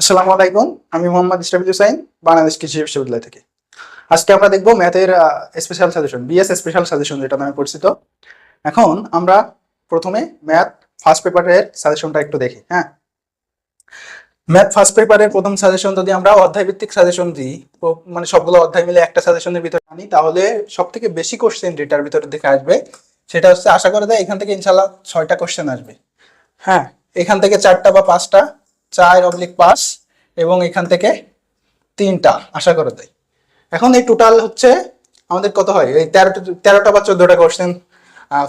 আসসালামু আলাইকুম, আমি মোহাম্মদ ইস্টাফিজ হুসাইন, বাংলাদেশ কৃষি বিশ্ববিদ্যালয় থেকে। আজকে আমরা দেখব ম্যাথের special suggestion BS special suggestion যেটা নামে পরিচিত। এখন আমরা প্রথমে ম্যাথ ফার্স্ট পেপারের সাজেশনটা একটু দেখি হ্যাঁ? ম্যাথ ফার্স্ট পেপারের প্রথম সাজেশন যদি আমরা অধ্যায় ভিত্তিক সাজেশন দিই মানে সবগুলো অধ্যায় মিলে একটা সাজেশনের ভিতরে আনি, তাহলে সব থেকে বেশি কোশ্চেন যেটার ভিতরে দিকে আসবে, সেটা হচ্ছে আশা করা যায় এখান থেকে ইনশাল্লাহ ছয়টা কোশ্চেন আসবে হ্যাঁ? এখান থেকে চারটা বা পাঁচটা চার অবলিক পাঁচ এবং এখান থেকে তিনটা, আশা করা যায় এখন এই টোটাল হচ্ছে আমাদের কত হয়? এই তেরোটা তেরোটা বা চোদ্দটা কোশ্চেন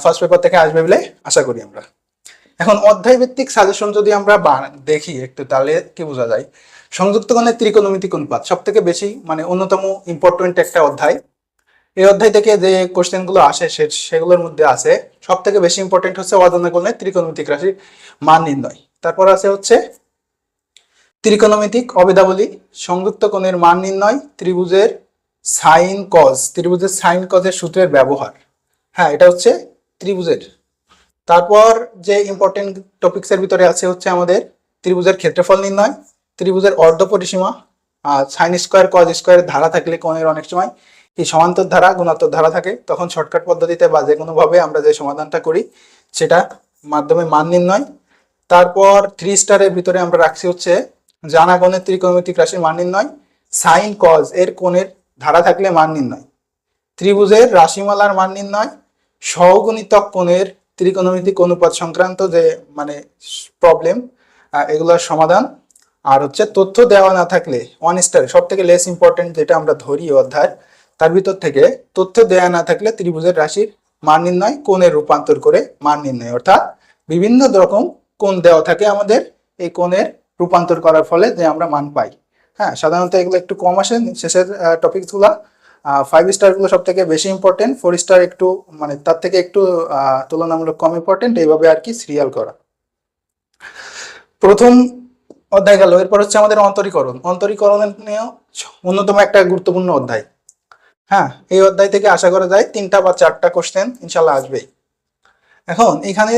ফার্স্ট পেপার থেকে আসবে বলে আশা করি আমরা। এখন অধ্যায় ভিত্তিক সাজেশন যদি আমরা দেখি একটু, তাহলে কি বোঝা যায়? সংযুক্ত গণের ত্রিকোণমিতিক অনুপাত সব থেকে বেশি মানে অন্যতম ইম্পর্টেন্ট একটা অধ্যায়। এই অধ্যায় থেকে যে কোশ্চেনগুলো আসে সেগুলোর মধ্যে আছে সব থেকে বেশি ইম্পর্টেন্ট হচ্ছে অজানা গণের ত্রিকোণমিতিক রাশির মান নির্ণয়। তারপর আছে হচ্ছে ত্রিকোণমিতিক অবেদাবলী সংযুক্ত কোণের মান নির্ণয় ত্রিভুজের সাইন কজ, ত্রিভুজের সাইন কজের সূত্রের ব্যবহার। হ্যাঁ এটা হচ্ছে ত্রিভুজের। তারপর যে ইম্পর্টেন্ট টপিকসের ভিতরে আছে হচ্ছে আমাদের ত্রিভুজের ক্ষেত্রফল নির্ণয়, ত্রিভুজের অর্ধ পরিসীমা আর সাইন স্কোয়ার কজ স্কোয়ার ধারা থাকলে কোণের অনেক সময় এই সমান্তর ধারা, গুণাত্মক ধারা থাকে। তখন শর্টকাট পদ্ধতিতে বা যে কোনোভাবে আমরা যে সমাধানটা করি, সেটা মাধ্যমে মান নির্ণয়। তারপর থ্রি স্টারের ভিতরে আমরা রাখছি হচ্ছে জানা কোণের ত্রিকোণমিতিক রাশির মান নির্ণয় সাইন, কজ এর কোণের ধারা থাকলে মান নির্ণয় ত্রিভুজের রাশিমালার মান নির্ণয় সহগুণিতক কোণের ত্রিকোণমিতিক অনুপাত সংক্রান্ত যে মানে প্রবলেম এগুলোর সমাধান। আর হচ্ছে তথ্য দেওয়া না থাকলে ওয়ান স্টার সব থেকে লেস ইম্পর্টেন্ট যেটা আমরা ধরি অধ্যায়, তার ভিতর থেকে তথ্য দেওয়া না থাকলে ত্রিভুজের রাশির মান নির্ণয় কোণের রূপান্তর করে মান নির্ণয় অর্থাৎ বিভিন্ন রকম কোণ দেওয়া থাকে আমাদের, এই কোণের রূপান্তর করার ফলে যে আমরা মান পাই। হ্যাঁ সাধারণত এগুলো একটু কম আসে। শেষের টপিকসগুলো ফাইভ স্টারগুলো সব থেকে বেশি ইম্পর্টেন্ট ফোর স্টার একটু মানে তার থেকে একটু তুলনামূলক কম ইম্পর্টেন্ট এইভাবে আর কি সিরিয়াল করা। প্রথম অধ্যায় গেল। এরপর হচ্ছে আমাদের অন্তরীকরণ। অন্তরীকরণ নিয়েও অন্যতম একটা গুরুত্বপূর্ণ অধ্যায়। হ্যাঁ এই অধ্যায় থেকে আশা করা যায় তিনটা বা চারটা কোশ্চেন ইনশাল্লাহ আসবেই। এখন, এখানে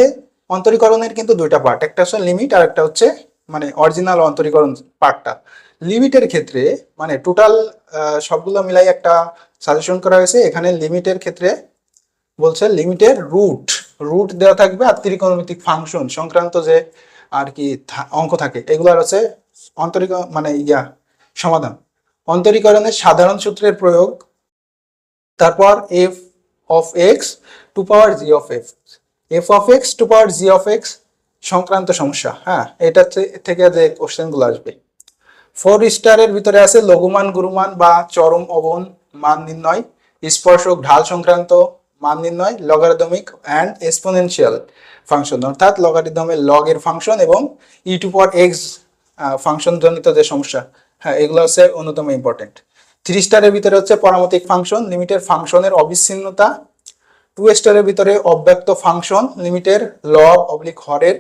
অন্তরীকরণের কিন্তু দুইটা পার্ট একটা হচ্ছে লিমিট আর একটা হচ্ছে মানে অরিজিনাল অন্তরীকরণ পার্টটা। লিমিটের ক্ষেত্রে মানে টোটাল সবগুলো মিলাই একটা সাজেশন করা হয়েছে। এখানে লিমিটের ক্ষেত্রে বলছে লিমিটের রুট রুট দেওয়া থাকবে আর ত্রিকোণমিতিক ফাংশন সংক্রান্ত যে আর কি অঙ্ক থাকে, এগুলোর হচ্ছে অন্তরিক মানে ইয়া, সমাধান। অন্তরীকরণের সাধারণ সূত্রের প্রয়োগ, তারপর f of x to power g of f f of x to power g of x সংক্রান্ত সমস্যা হ্যাঁ এটা থেকে যে কোশ্চেনগুলো আসবে। ফোর স্টারের ভিতরে আছে লঘুমান, গুরুমান বা চরম অবন মান নির্ণয়, স্পর্শক ঢাল সংক্রান্ত মান নির্ণয় লগারিদমিক অ্যান্ড এক্সপোনেনশিয়াল ফাংশন অর্থাৎ লগারিদমের লগের ফাংশন এবং e to power x function জনিত যে সমস্যা হ্যাঁ এগুলো হচ্ছে অন্যতম ইম্পর্টেন্ট থ্রি স্টারের ভিতরে হচ্ছে পরামতিক ফাংশন লিমিটের ফাংশনের অবিচ্ছিন্নতা। টু স্টারের ভিতরে অব্যক্ত ফাংশন লিমিটের লগ অবলিক হরের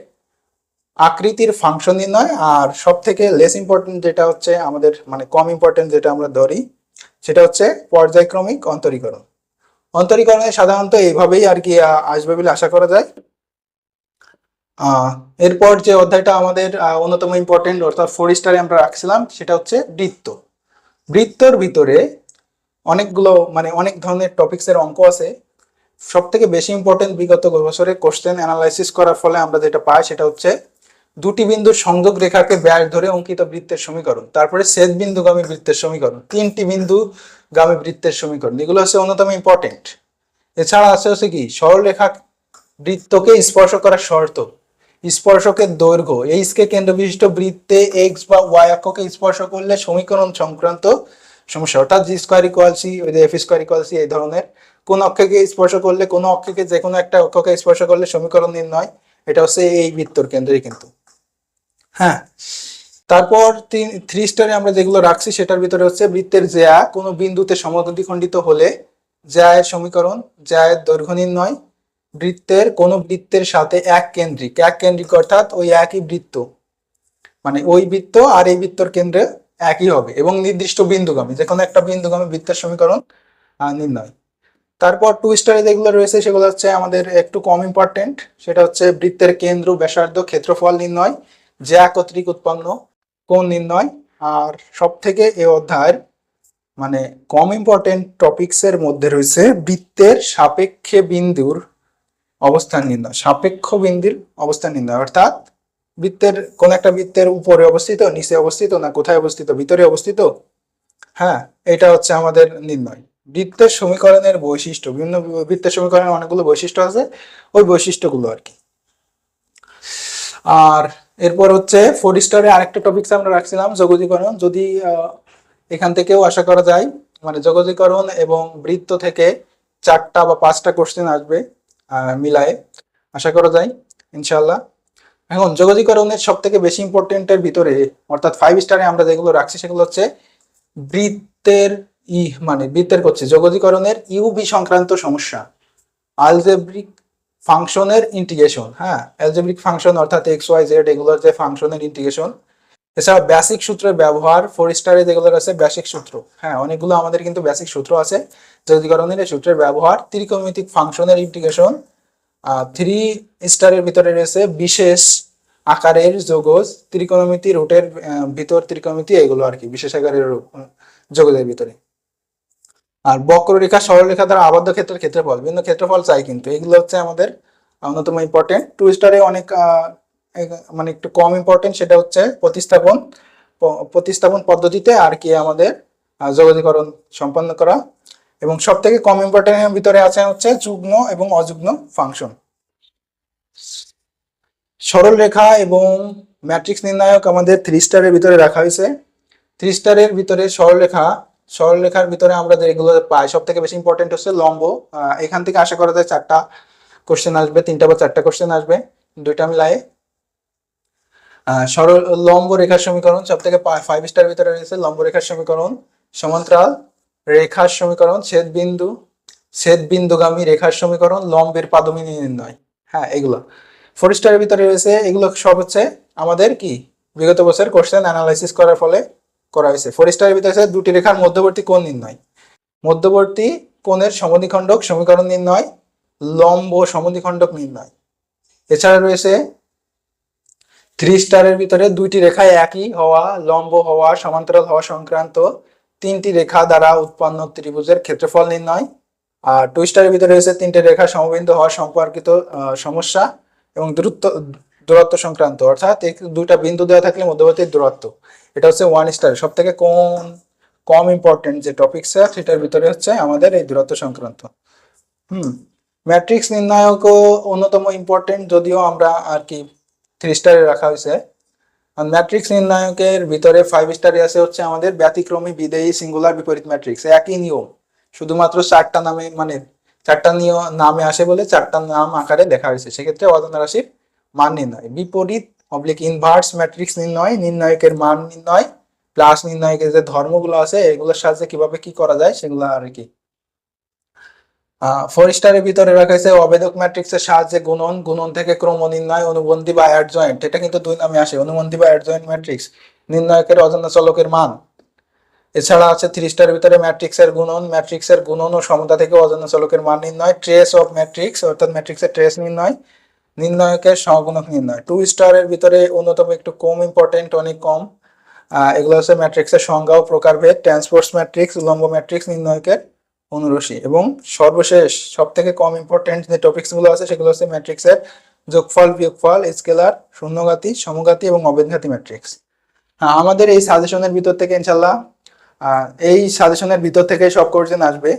আকৃতির ফাংশন নির্ণয় আর সব থেকে লেস ইম্পর্টেন্ট যেটা হচ্ছে আমাদের মানে কম ইম্পর্টেন্ট যেটা আমরা ধরি, সেটা হচ্ছে পর্যায়ক্রমিক অন্তরীকরণ। অন্তরীকরণে সাধারণত এইভাবেই আর কি আসবে বলে আশা করা যায়। এরপর যে অধ্যায়টা আমাদের অন্যতম ইম্পর্টেন্ট অর্থাৎ ফোর স্টারে আমরা রাখছিলাম, সেটা হচ্ছে বৃত্ত। বৃত্তর ভিতরে অনেকগুলো মানে অনেক ধরনের টপিক্সের অঙ্ক আছে। সব থেকে বেশি ইম্পর্টেন্ট বিগত বছরে কোশ্চেন অ্যানালাইসিস করার ফলে আমরা যেটা পাই, সেটা হচ্ছে দুটি বিন্দুর সংযোগ রেখাকে ব্যাস ধরে অঙ্কিত বৃত্তের সমীকরণ, তারপরে শেষ বিন্দুগামী বৃত্তের সমীকরণ, তিনটি বিন্দু গামী বৃত্তের সমীকরণ, এগুলো হচ্ছে অন্যতম ইম্পর্টেন্ট এছাড়া আছে হচ্ছে কি, সরলরেখা বৃত্তকে স্পর্শ করার শর্ত, স্পর্শকের দৈর্ঘ্য এইচকে কেন্দ্র বিশিষ্ট বৃত্তে এক্স বা ওয়াই অক্ষকে স্পর্শ করলে সমীকরণ সংক্রান্ত সমস্যা, অর্থাৎ জি স্কোয়ার ইকুয়াল সি ওই যে এফ স্কোয়ার ইকুয়াল সি এই ধরনের কোন অক্ষকে স্পর্শ করলে, কোন অক্ষকে যে কোনো একটা অক্ষকে স্পর্শ করলে সমীকরণ নির্ণয়, এটা হচ্ছে এই বৃত্তর কেন্দ্রেই কিন্তু। হ্যাঁ। তারপর তিন থ্রি স্টারে আমরা যেগুলো রাখছি, সেটার ভিতরে হচ্ছে বৃত্তের জ্যা। কোনো বিন্দুতে সমদ্বিখণ্ডিত হলে জ্যায়ের সমীকরণ, জ্যায়ের দৈর্ঘ্য নির্ণয়, বৃত্তের কোনো বৃত্তের সাথে এক কেন্দ্রিক এক কেন্দ্রিক অর্থাৎ ওই একই বৃত্ত। মানে ওই বৃত্ত আর এই বৃত্তর কেন্দ্রে একই হবে এবং নির্দিষ্ট বিন্দুগামী যে কোনো একটা বিন্দুগামী বৃত্তের সমীকরণ নির্ণয়। তারপর টু স্টারে যেগুলো রয়েছে, সেগুলো হচ্ছে আমাদের একটু কম ইম্পর্টেন্ট সেটা হচ্ছে বৃত্তের কেন্দ্র, ব্যাসার্ধ, ক্ষেত্রফল নির্ণয় জ্যা কর্তৃক উৎপন্ন কোন নির্ণয়? আর সব থেকে এ অধ্যায়ের মানে কম ইম্পর্টেন্ট টপিকসের মধ্যে রয়েছে বৃত্তের সাপেক্ষে বিন্দুর অবস্থান নির্ণয়, সাপেক্ষ বিন্দুর অবস্থান নির্ণয়। অর্থাৎ বৃত্তের কোন একটা বৃত্তের উপরে অবস্থিত, নিচে অবস্থিত না কোথায় অবস্থিত, ভিতরে অবস্থিত? হ্যাঁ এটা হচ্ছে আমাদের নির্ণয়। বৃত্তের সমীকরণের বৈশিষ্ট্য, বিভিন্ন বৃত্তের সমীকরণের অনেকগুলো বৈশিষ্ট্য আছে, ওই বৈশিষ্ট্যগুলো আর কি। আর এরপর হচ্ছে ফোর স্টারে আরেকটা টপিক আমরা রাখছিলাম জগতীকরণ যদি এখান থেকেও আশা করা যায় মানে জগতীকরণ এবং বৃত্ত থেকে চারটা বা পাঁচটা কোশ্চেন আসবে মিলায়ে। আশা করা যায় ইনশাল্লাহ এখন জগতীকরণের সব থেকে বেশি ইম্পর্টেন্টের ভিতরে, অর্থাৎ ফাইভ স্টারে আমরা যেগুলো রাখছি, সেগুলো হচ্ছে বৃত্তের ই মানে বৃত্তের করছে জগতীকরণের ইউবি সংক্রান্ত সমস্যা। আলজেব্রিক ফাংশনের ইন্টিগ্রেশন হ্যাঁ? অ্যালজেব্রিক ফাংশন অর্থাৎ এক্স ওয়াই জেড এগুলোর যে ফাংশনের ইন্টিগ্রেশন এছাড়া বেসিক সূত্রের ব্যবহার ফোর স্টারে যেগুলো আছে বেসিক সূত্র হ্যাঁ? অনেকগুলো আমাদের কিন্তু বেসিক সূত্র আছে। জগতীকরণের এই সূত্রের ব্যবহার ত্রিকোণমিতিক ফাংশনের ইন্টিগ্রেশন থ্রি স্টারের ভিতরে রয়েছে বিশেষ আকারের যোগজ ত্রিকোণমিতি রুটের ভিতর ত্রিকোণমিতি এগুলো আর কি, বিশেষ আকারের যোগজের ভিতরে। আর বক্ররেখা সরলরেখা দ্বারা আবদ্ধ ক্ষেত্রের ক্ষেত্রফল, বিভিন্ন ক্ষেত্রফল চাই কিন্তু। এগুলো হচ্ছে আমাদের অন্যতম ইম্পর্টেন্ট টু স্টারে অনেক মানে একটু কম ইম্পর্টেন্ট সেটা হচ্ছে প্রতিস্থাপন প্রতিস্থাপন পদ্ধতিতে আর কি আমাদের জগতীকরণ সম্পন্ন করা। এবং সব থেকে কম ইম্পর্টেন্টের ভিতরে আছে হচ্ছে যুগ্ম এবং অযুগ্ম ফাংশন সরল রেখা এবং ম্যাট্রিক্স নির্ণায়ক আমাদের থ্রি স্টারের ভিতরে রাখা হয়েছে। থ্রি স্টারের ভিতরে সরলরেখা সরলরেখার ভিতরে আমরা যেগুলো পাই সব থেকে বেশি ইম্পর্টেন্ট হচ্ছে লম্ব। এখান থেকে আশা করা যায় চারটা কোশ্চেন আসবে, তিনটা বা চারটা কোশ্চেন আসবে, দুইটা মিলায়ে। সরল লম্ব রেখার সমীকরণ সব থেকে ফাইভ স্টার ভিতরে রয়েছে লম্ব রেখার সমীকরণ। সমান্তরাল রেখার সমীকরণ ছেদ বিন্দু ছেদ বিন্দুগামী রেখার সমীকরণ, লম্বের পাদমিনী নির্ণয়। হ্যাঁ এগুলো। ফোর স্টারের ভিতরে রয়েছে, এগুলো সব হচ্ছে আমাদের কি? বিগত বছর কোশ্চেন অ্যানালাইসিস করার ফলে করা হয়েছে। ফোর স্টারের ভিতরে আছে দুটি রেখার মধ্যবর্তী কোণ নির্ণয়। মধ্যবর্তী কোণের সমদ্বিখণ্ডক সমীকরণ নির্ণয়, লম্ব সমদ্বিখণ্ডক নির্ণয়। এছাড়া রয়েছে থ্রি স্টারের ভিতরে দুইটি রেখায় একই হওয়া, লম্ব হওয়া, সমান্তরাল হওয়া সংক্রান্ত তিনটি রেখা দ্বারা উৎপন্ন ত্রিভুজের ক্ষেত্রফল নির্ণয়। আর টু স্টারের ভিতরে রয়েছে তিনটি রেখা সমবিন্দু হওয়া সম্পর্কিত সমস্যা এবং দূরত্ব দূরত্ব সংক্রান্ত, অর্থাৎ দুইটা বিন্দু দেওয়া থাকলে মধ্যবর্তী দূরত্ব। এটা হচ্ছে ওয়ান স্টার সব থেকে কম কম ইম্পর্টেন্ট যে টপিকস সেটার ভিতরে হচ্ছে আমাদের এই দূরত্ব সংক্রান্ত। হুম ম্যাট্রিক্স নির্ণায়কও অন্যতম ইম্পর্টেন্ট যদিও আমরা আর কি থ্রি স্টারে রাখা হয়েছে। ম্যাট্রিক্স নির্ণায়কের ভিতরে ফাইভ স্টারে আছে হচ্ছে আমাদের ব্যতিক্রমী বিদেয়ী সিঙ্গুলার বিপরীত ম্যাট্রিক্স একই নিয়ম, শুধুমাত্র চারটা নামে মানে চারটা নিয়ম নামে আসে বলে চারটা নাম আকারে দেখা হয়েছে। সেক্ষেত্রে অজানা রাশির মান নির্ণয়। বিপরীত অবলিক ইনভার্স ম্যাট্রিক্স নির্ণয়, নির্ণায়কের মান নির্ণয় প্লাস নির্ণায়কের যে ধর্মগুলো আছে, এগুলোর সাহায্যে কীভাবে কি করা যায়, সেগুলো আর কি। ফোর স্টারের ভিতরে রাখা হয়েছে অবেদক ম্যাট্রিক্সের সাহায্যে গুণন গুণন থেকে ক্রম নির্ণয়, অনুবন্ধী বা অ্যাডজয়েন্ট এটা কিন্তু দুই নামে আসে, অনুবন্ধী বা অ্যাডজয়েন্ট ম্যাট্রিক্স নির্ণায়কের অজানা চলকের মান। এছাড়া আছে থ্রি স্টারের ভিতরে ম্যাট্রিক্সের গুণন ম্যাট্রিক্সের গুণন ও সমতা থেকে অজানা চলকের মান নির্ণয় ট্রেস অফ ম্যাট্রিক্স অর্থাৎ ম্যাট্রিক্সের ট্রেস নির্ণয় নির্ণায়কের সহগুণক নির্ণয়। টু স্টারের ভিতরে অন্যতম একটু কম ইম্পর্টেন্ট অনেক কম। এগুলো হচ্ছে ম্যাট্রিক্সের সংজ্ঞা ও প্রকারভেদ ট্রান্সপোর্টস ম্যাট্রিক্স উলম্ব ম্যাট্রিক্স নির্ণয়কের অনুরসী এবং সর্বশেষ সব থেকে কম ইম্পর্টেন্ট যে টপিকসগুলো আছে, সেগুলো হচ্ছে ম্যাট্রিক্সের যোগফল, বিয়োগফল স্কেলার শূন্যঘাতি, সমঘাতী এবং অবেদঘাতী ম্যাট্রিক্স হ্যাঁ আমাদের এই সাজেশনের ভিতর থেকে ইনশাল্লাহ এই সাজেশনের ভিতর থেকে সব কোর্সেন আসবে।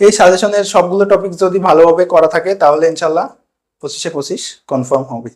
এই সাজেশনের সবগুলো টপিক যদি ভালোভাবে করা থাকে, তাহলে ইনশাল্লাহ পঁচিশে পঁচিশ কনফার্ম হবে